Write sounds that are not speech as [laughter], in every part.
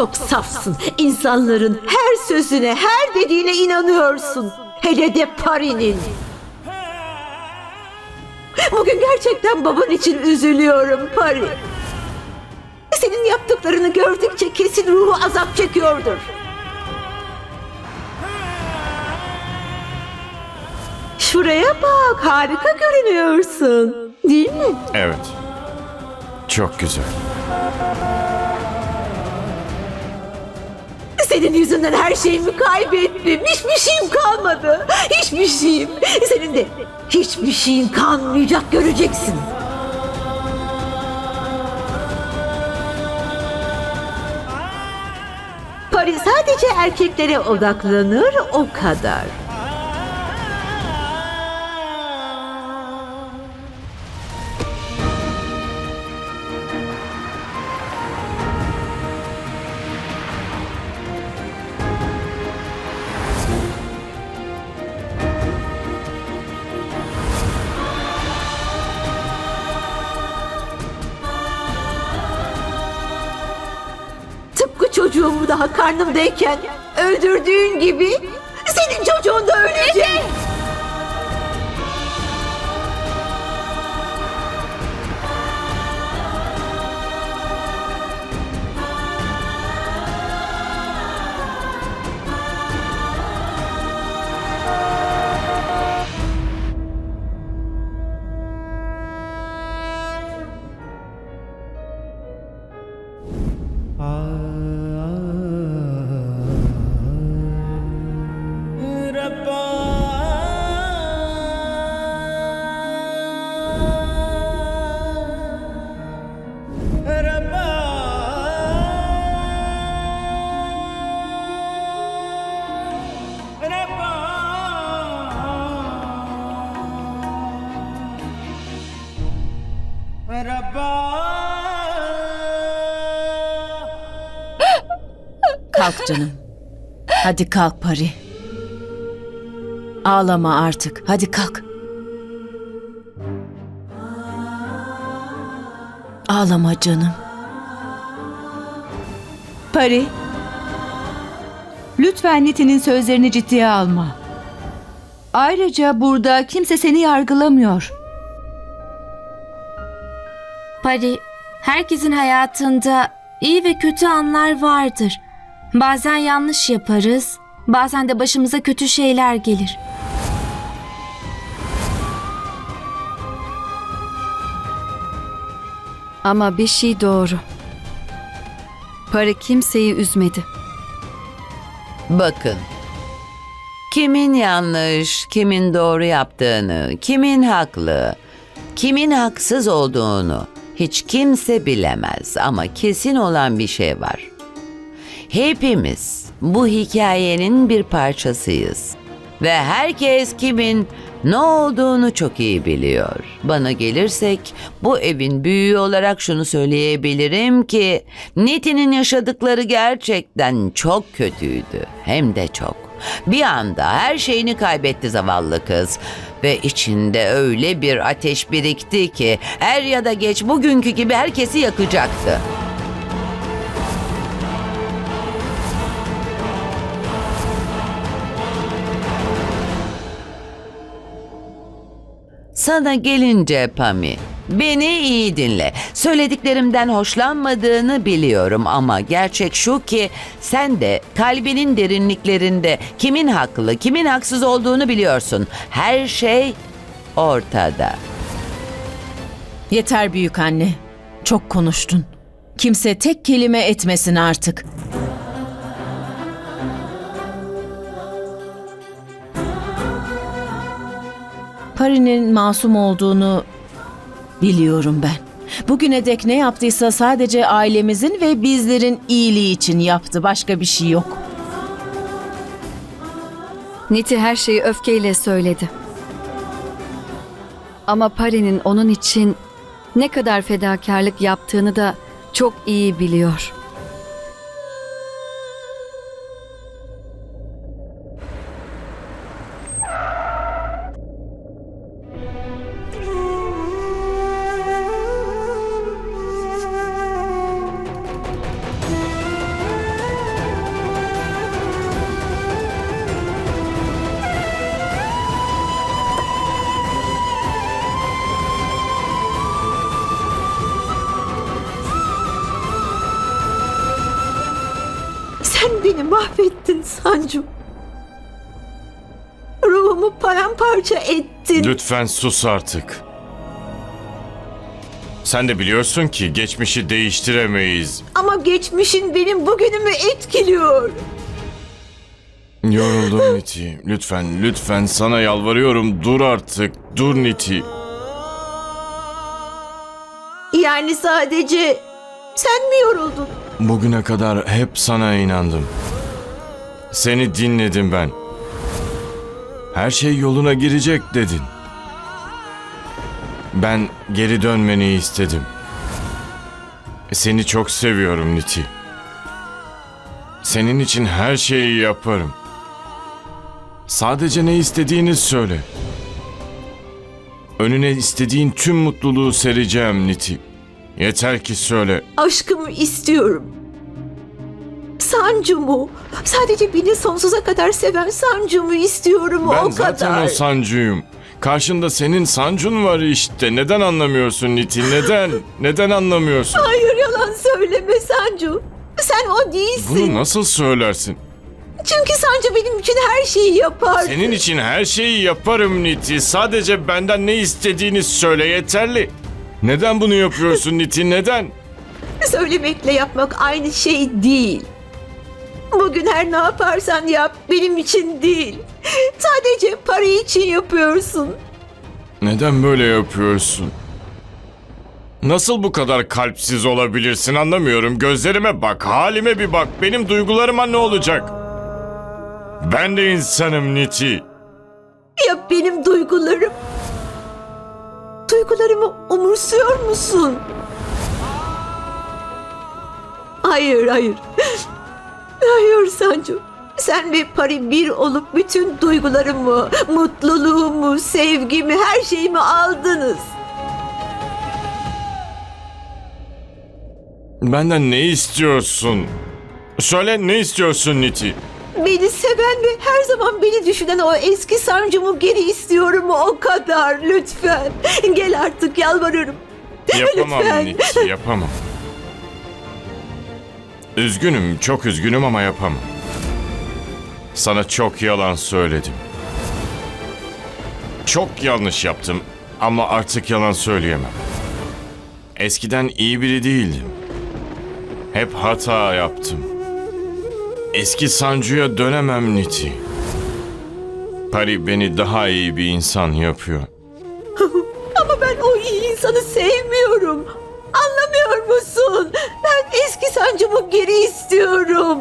Çok safsın. İnsanların her sözüne, her dediğine inanıyorsun. Hele de Pari'nin. Bugün gerçekten baban için üzülüyorum Pari. Senin yaptıklarını gördükçe kesin ruhu azap çekiyordur. Şuraya bak, harika görünüyorsun. Değil mi? Evet. Çok güzel. Senin yüzünden her şeyimi kaybettim. Hiçbir şeyim kalmadı. Hiçbir şeyim. Senin de hiçbir şeyin kalmayacak göreceksin. Pari sadece erkeklere odaklanır o kadar. Çocuğumu daha karnımdayken öldürdüğün gibi senin çocuğun da ölecek. Kalk canım. Hadi kalk Pari. Ağlama artık. Hadi kalk. Ağlama canım. Pari. Lütfen Nitin'in sözlerini ciddiye alma. Ayrıca burada kimse seni yargılamıyor. Pari, herkesin hayatında iyi ve kötü anlar vardır. Bazen yanlış yaparız, bazen de başımıza kötü şeyler gelir. Ama bir şey doğru. Para kimseyi üzmedi. Bakın. Kimin yanlış, kimin doğru yaptığını, kimin haklı, kimin haksız olduğunu hiç kimse bilemez ama kesin olan bir şey var. Hepimiz bu hikayenin bir parçasıyız ve herkes kimin ne olduğunu çok iyi biliyor. Bana gelirsek bu evin büyüğü olarak şunu söyleyebilirim ki Nitin'in yaşadıkları gerçekten çok kötüydü. Hem de çok. Bir anda her şeyini kaybetti zavallı kız ve içinde öyle bir ateş birikti ki er ya da geç bugünkü gibi herkesi yakacaktı. Sana gelince Pami, beni iyi dinle. Söylediklerimden hoşlanmadığını biliyorum ama gerçek şu ki sen de kalbinin derinliklerinde kimin haklı, kimin haksız olduğunu biliyorsun. Her şey ortada. Yeter büyük anne. Çok konuştun. Kimse tek kelime etmesin artık. Pari'nin masum olduğunu biliyorum ben. Bugüne dek ne yaptıysa sadece ailemizin ve bizlerin iyiliği için yaptı. Başka bir şey yok. Niti her şeyi öfkeyle söyledi. Ama Pari'nin onun için ne kadar fedakarlık yaptığını da çok iyi biliyor. Lütfen sus artık. Sen de biliyorsun ki geçmişi değiştiremeyiz. Ama geçmişin benim bugünümü etkiliyor. Yoruldum Niti. Lütfen, lütfen sana yalvarıyorum. Dur artık. Dur Niti. Yani sadece sen mi yoruldun? Bugüne kadar hep sana inandım. Seni dinledim ben. Her şey yoluna girecek dedin. Ben geri dönmeni istedim. Seni çok seviyorum Niti. Senin için her şeyi yaparım. Sadece ne istediğini söyle. Önüne istediğin tüm mutluluğu sereceğim Niti. Yeter ki söyle. Aşkımı istiyorum. Sancumu. Sadece beni sonsuza kadar seven Sancumu istiyorum Ben o zaten kadar. o sancuyum. Karşında senin sancun var işte. Neden anlamıyorsun Niti? Neden? Neden anlamıyorsun? Hayır yalan söyleme Sancu. Sen o değilsin. Bunu nasıl söylersin? Çünkü Sancu benim için her şeyi yapar. Senin için her şeyi yaparım Niti. Sadece benden ne istediğini söyle yeterli. Neden bunu yapıyorsun Niti? Neden? Söylemekle yapmak aynı şey değil. Bugün her ne yaparsan yap benim için değil. Sadece para için yapıyorsun. Neden böyle yapıyorsun? Nasıl bu kadar kalpsiz olabilirsin anlamıyorum. Gözlerime bak, halime bir bak. Benim duygularıma ne olacak? Ben de insanım Niti. Ya benim duygularım? Duygularımı umursuyor musun? Hayır, hayır. Hayır Sancu. Sen ve Pari bir olup bütün duygularımı, mutluluğumu, sevgimi, her şeyimi aldınız. Benden ne istiyorsun? Söyle ne istiyorsun Niti? Beni seven ve her zaman beni düşünen o eski sancımı geri istiyorum o kadar lütfen. Gel artık yalvarırım. Yapamam Lütfen. Niti, yapamam. Üzgünüm, çok üzgünüm ama yapamam. Sana çok yalan söyledim. Çok yanlış yaptım ama artık yalan söyleyemem. Eskiden iyi biri değildim. Hep hata yaptım. Eski Sancu'ya dönemem Niti. Pari beni daha iyi bir insan yapıyor. [laughs] Ama ben o iyi insanı sevmiyorum. Anlamıyor musun? Ben eski sancımı geri istiyorum.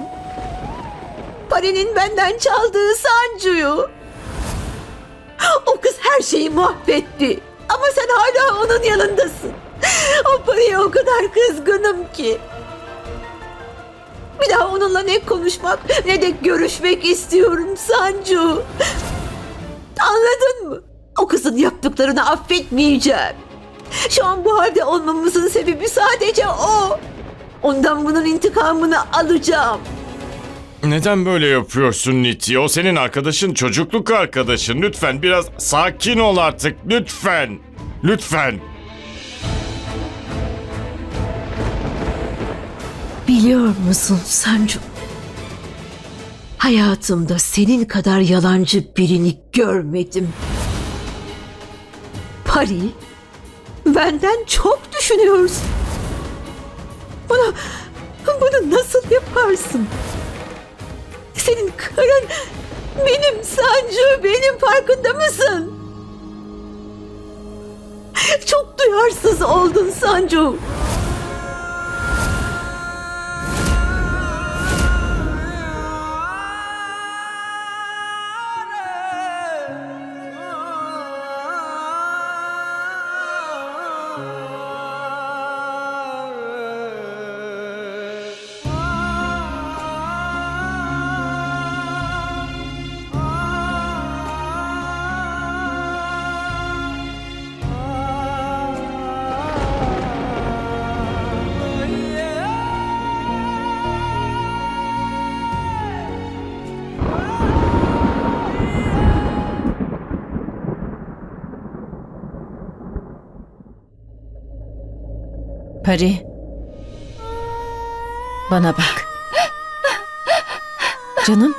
Parenin benden çaldığı sancuyu. O kız her şeyi mahvetti. Ama sen hala onun yanındasın. O paraya o kadar kızgınım ki. Bir daha onunla ne konuşmak ne de görüşmek istiyorum Sancu. Anladın mı? O kızın yaptıklarını affetmeyeceğim. Şu an bu halde olmamızın sebebi sadece o. Ondan bunun intikamını alacağım. Neden böyle yapıyorsun Niti? O senin arkadaşın, çocukluk arkadaşın. Lütfen biraz sakin ol artık. Lütfen. Lütfen. Biliyor musun Sancu? Hayatımda senin kadar yalancı birini görmedim. Pari, benden çok düşünüyorsun. Bunu, bunu nasıl yaparsın? Senin karın benim Sancu, benim farkında mısın? Çok duyarsız oldun Sancu. Pari. Bana bak. Canım.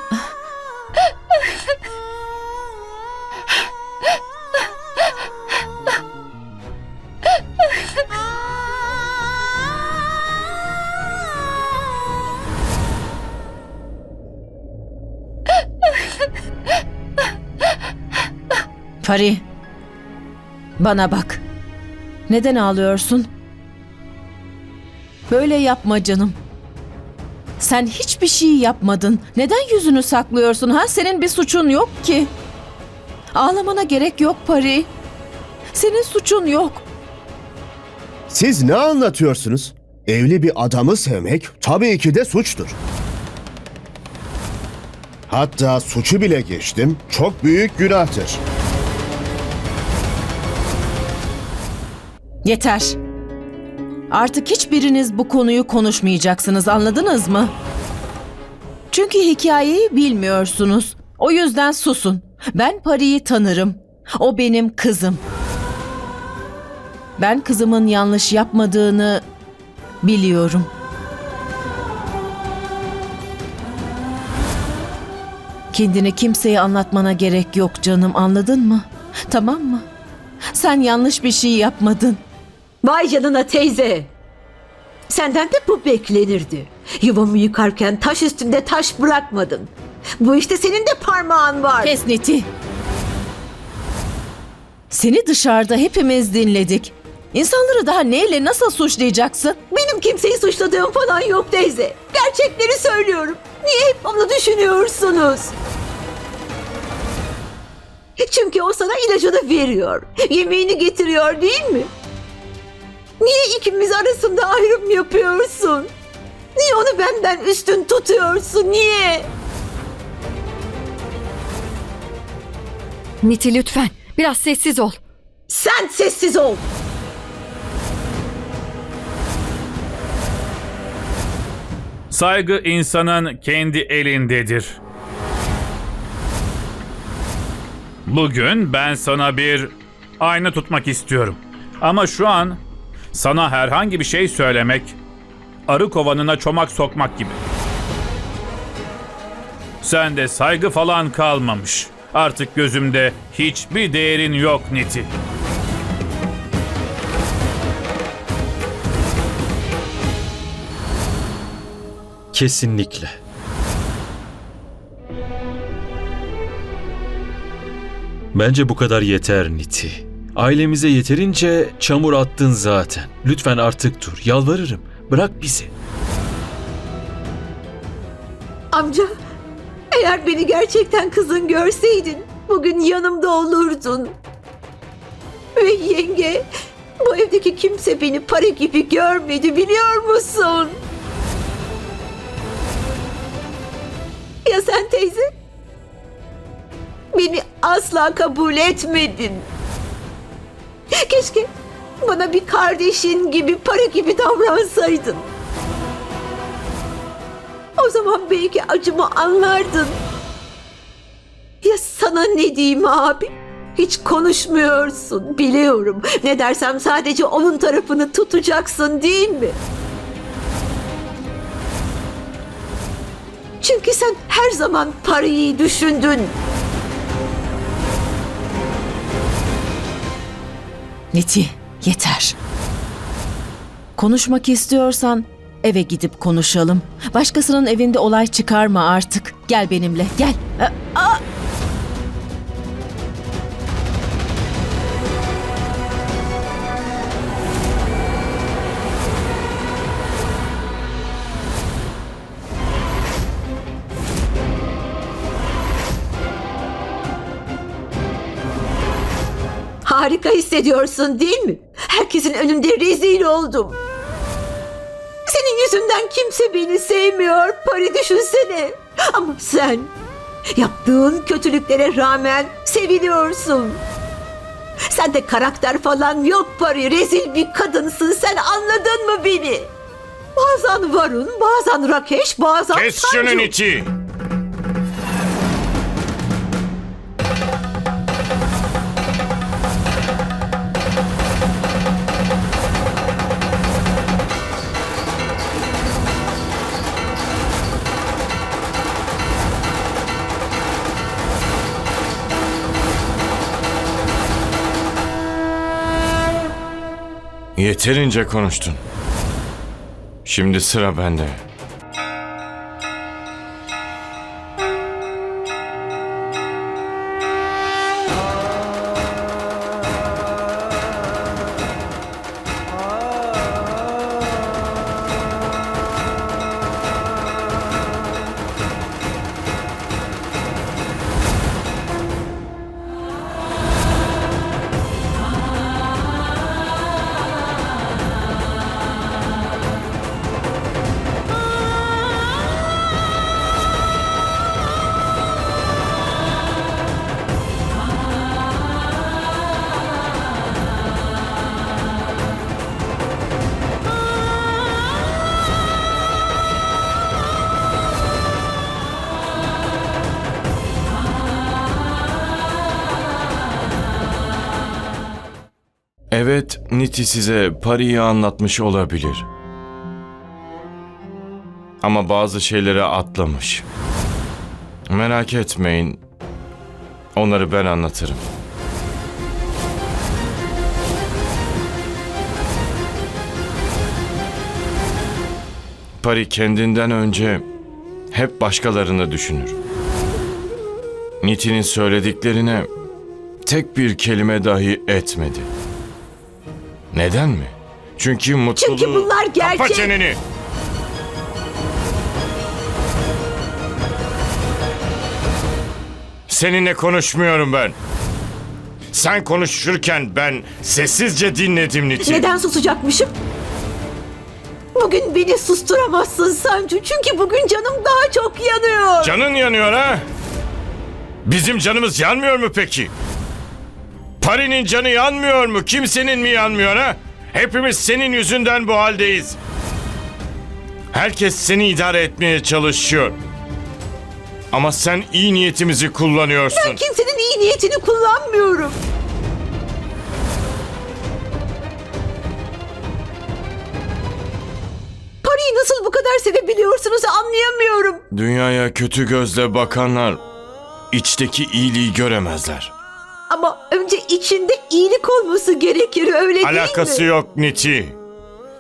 Pari. Bana bak. Neden ağlıyorsun? Böyle yapma canım. Sen hiçbir şey yapmadın. Neden yüzünü saklıyorsun ha? Senin bir suçun yok ki. Ağlamana gerek yok Pari. Senin suçun yok. Siz ne anlatıyorsunuz? Evli bir adamı sevmek tabii ki de suçtur. Hatta suçu bile geçtim, çok büyük günahtır. Yeter. Artık hiçbiriniz bu konuyu konuşmayacaksınız anladınız mı? Çünkü hikayeyi bilmiyorsunuz. O yüzden susun. Ben Pari'yi tanırım. O benim kızım. Ben kızımın yanlış yapmadığını biliyorum. Kendini kimseye anlatmana gerek yok canım anladın mı? Tamam mı? Sen yanlış bir şey yapmadın. Vay canına teyze. Senden de bu beklenirdi. Yuvamı yıkarken taş üstünde taş bırakmadın. Bu işte senin de parmağın var. Kes Neti. Seni dışarıda hepimiz dinledik. İnsanları daha neyle nasıl suçlayacaksın? Benim kimseyi suçladığım falan yok teyze. Gerçekleri söylüyorum. Niye hep onu düşünüyorsunuz? Çünkü o sana ilacını veriyor. Yemeğini getiriyor değil mi? Niye ikimiz arasında ayrım yapıyorsun? Niye onu benden üstün tutuyorsun? Niye? Niti lütfen biraz sessiz ol. Sen sessiz ol. Saygı insanın kendi elindedir. Bugün ben sana bir ayna tutmak istiyorum. Ama şu an sana herhangi bir şey söylemek arı kovanına çomak sokmak gibi. Sende saygı falan kalmamış. Artık gözümde hiçbir değerin yok Niti. Kesinlikle. Bence bu kadar yeter Niti. Ailemize yeterince çamur attın zaten. Lütfen artık dur. Yalvarırım. Bırak bizi. Amca, eğer beni gerçekten kızın görseydin, bugün yanımda olurdun. Ve yenge, bu evdeki kimse beni para gibi görmedi biliyor musun? Ya sen teyze? Beni asla kabul etmedin. Keşke bana bir kardeşin gibi, para gibi davransaydın. O zaman belki acımı anlardın. Ya sana ne diyeyim abi? Hiç konuşmuyorsun biliyorum. Ne dersem sadece onun tarafını tutacaksın değil mi? Çünkü sen her zaman parayı düşündün. Neti, yeter. Konuşmak istiyorsan eve gidip konuşalım. Başkasının evinde olay çıkarma artık. Gel benimle, gel. Aa, Harika hissediyorsun değil mi? Herkesin önünde rezil oldum. Senin yüzünden kimse beni sevmiyor. Pari düşünsene. Ama sen yaptığın kötülüklere rağmen seviliyorsun. Sende karakter falan yok Pari. Rezil bir kadınsın sen anladın mı beni? Bazen Varun, bazen Rakeş, bazen Kes Sancu. şunu Niti. Yeterince konuştun. Şimdi sıra bende. Evet, Niti size Pari'yi anlatmış olabilir. Ama bazı şeyleri atlamış. Merak etmeyin. Onları ben anlatırım. Pari kendinden önce hep başkalarını düşünür. Niti'nin söylediklerine tek bir kelime dahi etmedi. Neden mi? Çünkü mutluluğu... Çünkü bunlar gerçek. Kapa çeneni! Seninle konuşmuyorum ben. Sen konuşurken ben sessizce dinledim Niti. Neden susacakmışım? Bugün beni susturamazsın Sancu. Çünkü bugün canım daha çok yanıyor. Canın yanıyor ha? Bizim canımız yanmıyor mu peki? Pari'nin canı yanmıyor mu? Kimsenin mi yanmıyor ha? Hepimiz senin yüzünden bu haldeyiz. Herkes seni idare etmeye çalışıyor. Ama sen iyi niyetimizi kullanıyorsun. Ben kimsenin iyi niyetini kullanmıyorum. Parayı nasıl bu kadar sevebiliyorsunuz anlayamıyorum. Dünyaya kötü gözle bakanlar içteki iyiliği göremezler. Ama önce içinde iyilik olması gerekir öyle değil mi? Alakası yok Niti.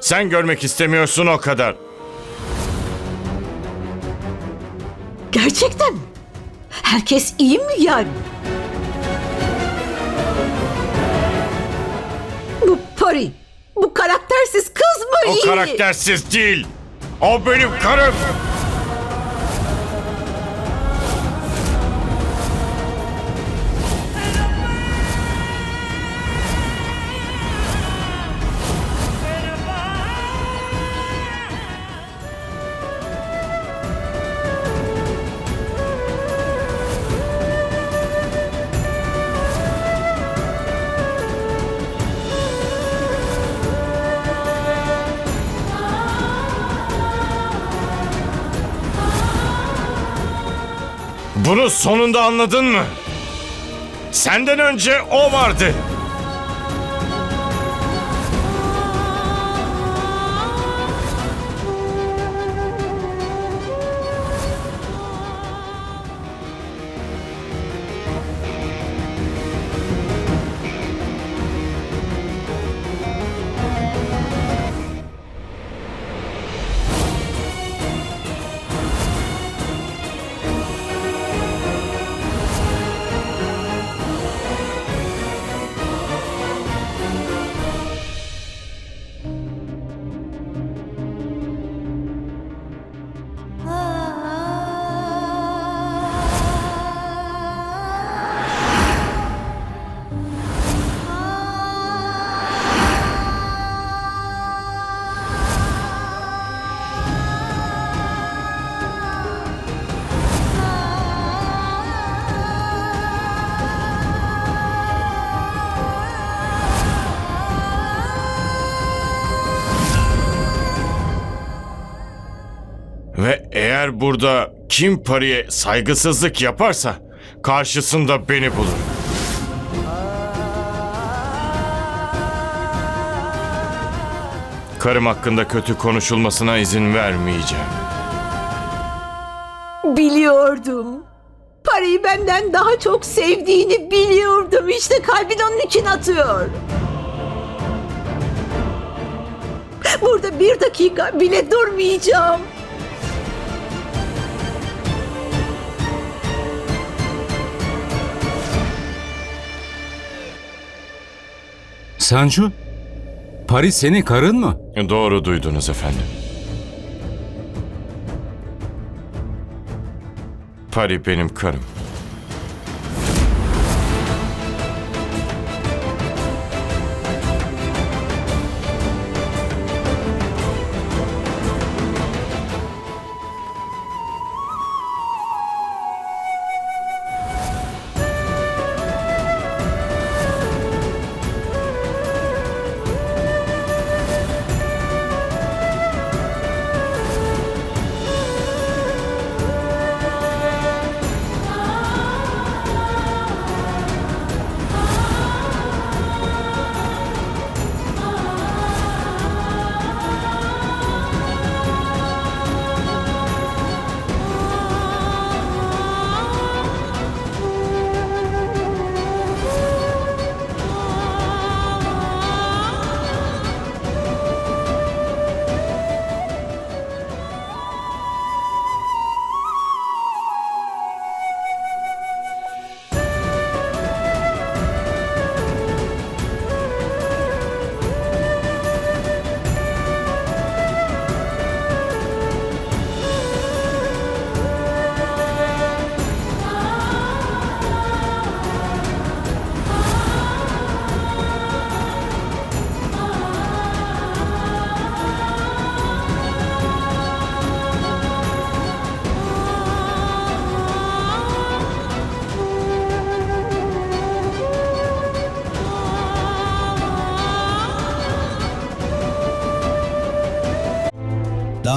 Sen görmek istemiyorsun o kadar. Gerçekten mi? Herkes iyi mi yani? Bu Pari, bu karaktersiz kız mı O iyi? karaktersiz değil. O benim karım. Bunu sonunda anladın mı? Senden önce o vardı. Eğer burada kim Pari'ye saygısızlık yaparsa karşısında beni bulur. Karım hakkında kötü konuşulmasına izin vermeyeceğim. Biliyordum. Parayı benden daha çok sevdiğini biliyordum. İşte kalbin onun için atıyor. burada bir dakika bile durmayacağım. Sancu, Paris senin karın mı? Doğru duydunuz efendim. Pari benim karım.